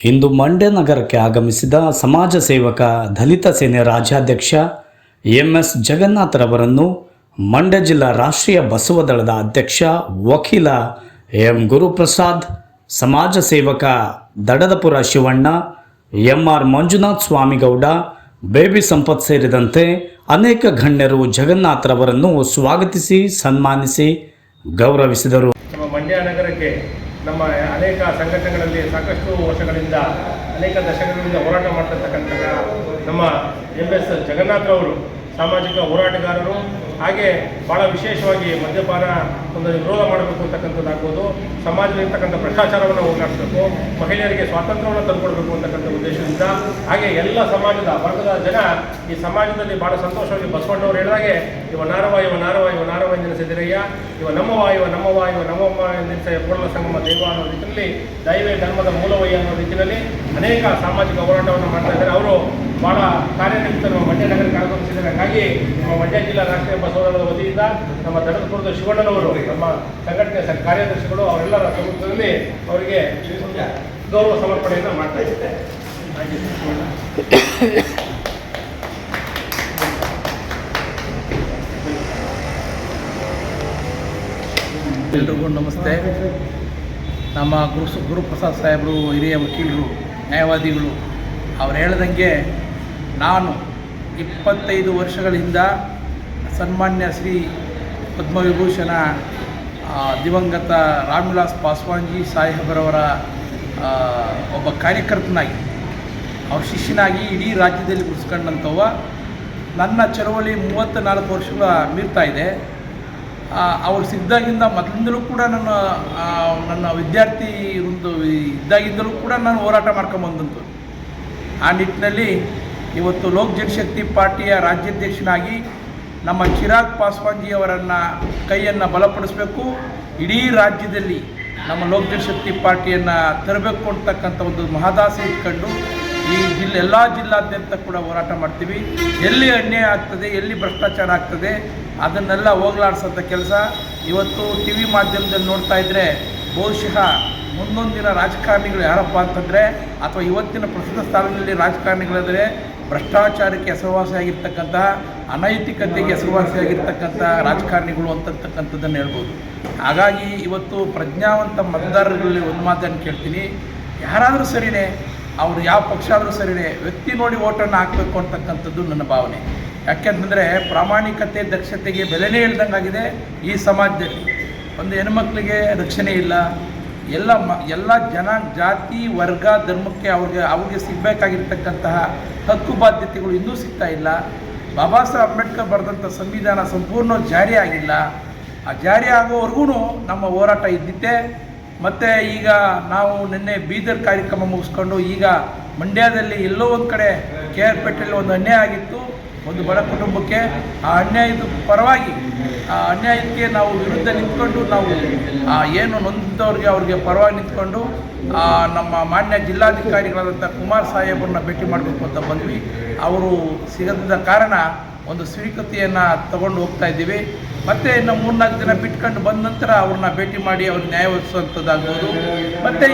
ಇಂದು ಮಂಡ್ಯ ನಗರಕ್ಕೆ ಆಗಮಿಸಿದ ಸಮಾಜ ಸೇವಕ ದಲಿತ ಸೇನೆ ರಾಜ್ಯಾಧ್ಯಕ್ಷ ಎಂ ಎಸ್ ಜಗನ್ನಾಥರವರನ್ನು ಮಂಡ್ಯ ಜಿಲ್ಲಾ ರಾಷ್ಟ್ರೀಯ ಬಸವ ದಳದ ಅಧ್ಯಕ್ಷ ವಕೀಲ ಎಂ ಗುರುಪ್ರಸಾದ್, ಸಮಾಜ ಸೇವಕ Dadadapura Shivanna M R Manjunath Swamigowda, Baby Sampath ಸೇರಿದಂತೆ ಅನೇಕ ಗಣ್ಯರು ಜಗನ್ನಾಥರವರನ್ನು ಸ್ವಾಗತಿಸಿ, ಸನ್ಮಾನಿಸಿ ಗೌರವಿಸಿದರು. ಮಂಡ್ಯ ನಗರಕ್ಕೆ ನಮ್ಮ ಅನೇಕ ಸಂಘಟನೆಗಳಲ್ಲಿ ಸಾಕಷ್ಟು ವರ್ಷಗಳಿಂದ, ಅನೇಕ ದಶಕಗಳಿಂದ ಹೋರಾಟ ಮಾಡ್ತಿರ್ತಕ್ಕಂಥ ನಮ್ಮ ಎಂ ಎಸ್ ಜಗನ್ನಾಥರವರು ಸಾಮಾಜಿಕ ಹೋರಾಟಗಾರರು ಹಾಗೆ ಭಾಳ ವಿಶೇಷವಾಗಿ ಮದ್ಯಪಾನ ಒಂದು ವಿರೋಧ ಮಾಡಬೇಕು ಅಂತಕ್ಕಂಥದ್ದಾಗ್ಬೋದು ಸಮಾಜದಲ್ಲಿರ್ತಕ್ಕಂಥ ಭ್ರಷ್ಟಾಚಾರವನ್ನು ಹೋಗಲಾಡಿಸಬೇಕು. ಮಹಿಳೆಯರಿಗೆ ಸ್ವಾತಂತ್ರ್ಯವನ್ನು ತಂದುಕೊಡ್ಬೇಕು ಅಂತಕ್ಕಂಥ ಉದ್ದೇಶದಿಂದ ಹಾಗೆ ಎಲ್ಲ ಸಮಾಜದ ವರ್ಗದ ಜನ ಈ ಸಮಾಜದಲ್ಲಿ ಭಾಳ ಸಂತೋಷವಾಗಿ ಬಸವಣ್ಣವರು ಹೇಳಿದಾಗೆ, ಇವ ನಾರವ ಇವ ನಾರವ ಇವ ನಾರವ ಎಂದೆನಿಸಿದಿರಯ್ಯ ಇವ ನಮ್ಮವ ಇವ ನಮ್ಮವ ಇವ ನಮ್ಮಮ್ಮ ಎಂದಿನ ಪೂರ್ಣ ಸಂಗಮ ದೈವ ಅನ್ನೋ ರೀತಿಯಲ್ಲಿ ದೈವೇ ಧರ್ಮದ ಮೂಲವಯ್ಯ ಅನ್ನೋ ರೀತಿಯಲ್ಲಿ ಅನೇಕ ಸಾಮಾಜಿಕ ಹೋರಾಟವನ್ನು ಮಾಡ್ತಾ ಇದ್ದಾರೆ. ಅವರು ಭಾಳ ಕಾರ್ಯನಿರತ ನಗರಕ್ಕೆ ಆಗಮಿಸಿದ್ದಾರೆ ಹಾಗಾಗಿ ನಮ್ಮ ಮಂಡ್ಯ ಜಿಲ್ಲಾ ರಾಷ್ಟ್ರೀಯ ಬಸವಣ್ಣನ ವತಿಯಿಂದ ನಮ್ಮ ದಡದಪುರದ ಶಿವಣ್ಣನವರು, ನಮ್ಮ ಸಂಘಟನೆಯ ಕಾರ್ಯದರ್ಶಿಗಳು ಅವರೆಲ್ಲರ ಸಮ್ಮುಖದಲ್ಲಿ ಅವರಿಗೆ ಗೌರವ ಸಮರ್ಪಣೆಯನ್ನು ಮಾಡ್ತಾ ಇದ್ದಾರೆ. ಎಲ್ರಿಗೂ ನಮಸ್ತೆ. ನಮ್ಮ ಗುರು ಗುರುಪ್ರಸಾದ್ ಸಾಹೇಬರು, ಹಿರಿಯ ವಕೀಲರು, ನ್ಯಾಯವಾದಿಗಳು, ಅವ್ರು ಹೇಳ್ದಂಗೆ ನಾನು ಇಪ್ಪತ್ತೈದು ವರ್ಷಗಳಿಂದ ಸನ್ಮಾನ್ಯ ಶ್ರೀ ಪದ್ಮವಿಭೂಷಣ ದಿವಂಗತ ರಾಮ್ವಿಲಾಸ್ ಪಾಸ್ವಾನ್ಜಿ ಸಾಹೇಬರವರ ಒಬ್ಬ ಕಾರ್ಯಕರ್ತನಾಗಿ, ಅವ್ರ ಶಿಷ್ಯನಾಗಿ ಇಡೀ ರಾಜ್ಯದಲ್ಲಿ ಗುರುಸ್ಕೊಂಡಂಥವ ನನ್ನ ಚಳವಳಿ ಮೂವತ್ತ ನಾಲ್ಕು ವರ್ಷಗಳ ಮೀರ್ತಾ ಇದೆ. ಅವ್ರು ಸಿದ್ದಾಗಿಂದ ಮೊದಲಿಂದಲೂ ಕೂಡ ನನ್ನ ನನ್ನ ವಿದ್ಯಾರ್ಥಿ ಒಂದು ಇದ್ದಾಗಿಂದಲೂ ಕೂಡ ನಾನು ಹೋರಾಟ ಮಾಡ್ಕೊಂಬಂದಂತು ಆ ನಿಟ್ಟಿನಲ್ಲಿ ಇವತ್ತು ಲೋಕ್ ಜನಶಕ್ತಿ ಪಾರ್ಟಿಯ ರಾಜ್ಯಾಧ್ಯಕ್ಷನಾಗಿ ನಮ್ಮ ಚಿರಾಗ್ ಪಾಸ್ವಾನ್ಜಿ ಅವರನ್ನು ಕೈಯನ್ನು ಬಲಪಡಿಸಬೇಕು. ಇಡೀ ರಾಜ್ಯದಲ್ಲಿ ನಮ್ಮ ಲೋಕ್ ಜನಶಕ್ತಿ ಪಾರ್ಟಿಯನ್ನು ತರಬೇಕು ಅಂತಕ್ಕಂಥ ಒಂದು ಮಹದಾಸೆ ಇಟ್ಕೊಂಡು ಈ ಜಿಲ್ಲೆ, ಎಲ್ಲ ಜಿಲ್ಲಾದ್ಯಂತ ಕೂಡ ಹೋರಾಟ ಮಾಡ್ತೀವಿ. ಎಲ್ಲಿ ಅನ್ಯಾಯ ಆಗ್ತದೆ, ಎಲ್ಲಿ ಭ್ರಷ್ಟಾಚಾರ ಆಗ್ತದೆ, ಅದನ್ನೆಲ್ಲ ಹೋಗ್ಲಾಡಿಸೋಂಥ ಕೆಲಸ. ಇವತ್ತು ಟಿ ವಿ ಮಾಧ್ಯಮದಲ್ಲಿ ನೋಡ್ತಾ ಇದ್ದರೆ ಬಹುಶಃ ಮುಂದೊಂದಿನ ರಾಜಕಾರಣಿಗಳು ಯಾರಪ್ಪ ಅಂತಂದರೆ, ಅಥವಾ ಇವತ್ತಿನ ಪ್ರಸ್ತುತ ಸ್ಥಾನದಲ್ಲಿ ರಾಜಕಾರಣಿಗಳಂದರೆ ಭ್ರಷ್ಟಾಚಾರಕ್ಕೆ ಹೆಸರುವಾಸಿಯಾಗಿರ್ತಕ್ಕಂತಹ, ಅನೈತಿಕತೆಗೆ ಹೆಸರುವಾಸಿಯಾಗಿರ್ತಕ್ಕಂಥ ರಾಜಕಾರಣಿಗಳು ಅಂತಕ್ಕಂಥದ್ದನ್ನು ಹೇಳ್ಬೋದು. ಹಾಗಾಗಿ ಇವತ್ತು ಪ್ರಜ್ಞಾವಂತ ಮತದಾರರಲ್ಲಿ ಒಂದು ಮಾತನ್ನು ಕೇಳ್ತೀನಿ. ಯಾರಾದರೂ ಸರಿನೇ, ಅವರು ಯಾವ ಪಕ್ಷ ಆದರೂ ಸರಿನೇ, ವ್ಯಕ್ತಿ ನೋಡಿ ಓಟನ್ನು ಹಾಕಬೇಕು ಅಂತಕ್ಕಂಥದ್ದು ನನ್ನ ಭಾವನೆ. ಯಾಕೆಂತಂದರೆ ಪ್ರಾಮಾಣಿಕತೆ, ದಕ್ಷತೆಗೆ ಬೆಲೆನೇ ಇಲ್ದಂಗಾಗಿದೆ ಈ ಸಮಾಜದಲ್ಲಿ. ಒಂದು ಹೆಣ್ಮಕ್ಳಿಗೆ ರಕ್ಷಣೆ ಇಲ್ಲ ಎಲ್ಲ ಮ, ಎಲ್ಲ ಜನ, ಜಾತಿ, ವರ್ಗ, ಧರ್ಮಕ್ಕೆ ಅವ್ರಿಗೆ ಅವ್ರಿಗೆ ಸಿಗಬೇಕಾಗಿರ್ತಕ್ಕಂತಹ ಹಕ್ಕು ಬಾಧ್ಯತೆಗಳು ಇನ್ನೂ ಸಿಗ್ತಾ ಇಲ್ಲ. ಬಾಬಾ ಸಾಹೇಬ್ ಅಂಬೇಡ್ಕರ್ ಬರೆದಂಥ ಸಂವಿಧಾನ ಸಂಪೂರ್ಣ ಜಾರಿ ಆಗಿಲ್ಲ. ಆ ಜಾರಿ ಆಗೋವರೆಗೂ ನಮ್ಮ ಹೋರಾಟ ಇದ್ದಿತ್ತೆ ಮತ್ತು ಈಗ ನಾವು ನಿನ್ನೆ ಬೀದರ್ ಕಾರ್ಯಕ್ರಮ ಮುಗಿಸ್ಕೊಂಡು ಈಗ ಮಂಡ್ಯದಲ್ಲಿ ಎಲ್ಲೋ ಒಂದು ಕಡೆ ಕೆ ಆರ್ ಪೇಟೆಯಲ್ಲಿ ಒಂದು ಅನ್ಯಾಯ ಆಗಿತ್ತು. ಒಂದು ಬಡ ಕುಟುಂಬಕ್ಕೆ ಆ ಅನ್ಯಾಯದ ಪರವಾಗಿ, ಆ ಅನ್ಯಾಯಕ್ಕೆ ನಾವು ವಿರುದ್ಧ ನಿಂತ್ಕೊಂಡು, ನಾವು, ಆ ಏನು ನೊಂದವ್ರಿಗೆ ಅವ್ರಿಗೆ ಪರವಾಗಿ ನಿಂತ್ಕೊಂಡು ನಮ್ಮ ಮಾನ್ಯ ಜಿಲ್ಲಾಧಿಕಾರಿಗಳಾದಂಥ ಕುಮಾರ್ ಸಾಹೇಬರನ್ನ ಭೇಟಿ ಮಾಡಬೇಕು ಅಂತ ಬಂದ್ವಿ. ಅವರು ಸಿಗದ ಕಾರಣ ಒಂದು ಸ್ವೀಕೃತಿಯನ್ನು ತಗೊಂಡು ಹೋಗ್ತಾ ಇದ್ದೀವಿ. ಮತ್ತು ಇನ್ನು ಮೂರ್ನಾಲ್ಕು ದಿನ ಬಿಟ್ಕೊಂಡು ಬಂದ ನಂತರ ಅವ್ರನ್ನ ಭೇಟಿ ಮಾಡಿ ಅವ್ರು ನ್ಯಾಯ ಒದಗಿಸುವಂಥದ್ದಾಗ್ಬೋದು. ಮತ್ತು